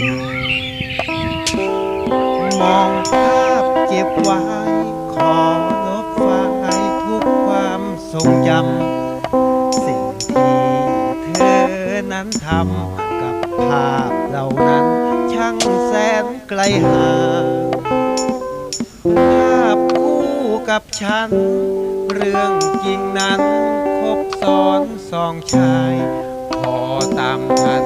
มองภาพเก็บไว้ ขอลบไฟล์ทุกความทรงจำ สิ่งที่เธอนั้นทำกับภาพเหล่านั้น ช่างแสนไกลห่างภาพคู่กับฉัน เรื่องจริงนั้นครบซ้อนสองชายพอตามทัน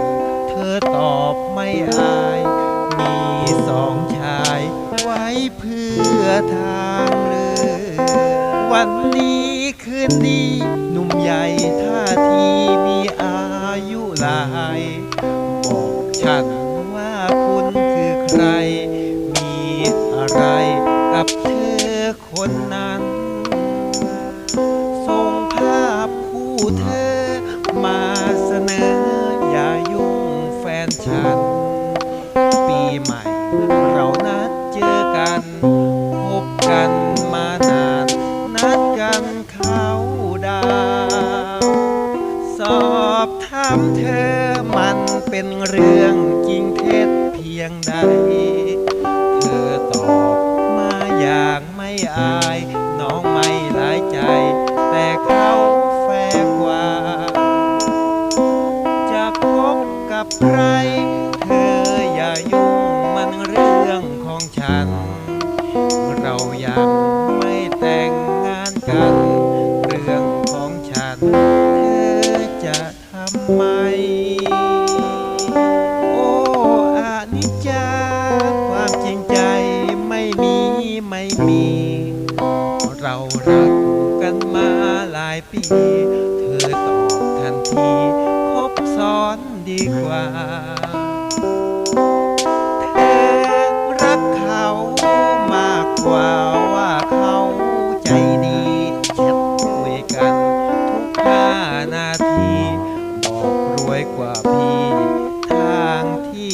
เพื่อทางเลือวันนี้คืนนี้หนุ่มใหญ่ท่าทีมีอายุหลาย บอกฉัน กันพบกันมานานนัดกันเข้าดาวสอบถามเธอมันเป็นเรื่องจริงเท็จเพียงใด เธอตอบมาอย่างไม่อาย น้องไม่หลายใจ แต่เขาแฟร์กว่า จะคบกับใคร จะทำไม โอ้อานิจจาความจริงใจไม่มีไม่มี เรารักกันมาหลายปี เธอตอบทันทีคบซ้อนดีกว่าเธอรักเขามากกว่าว่า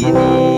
ที่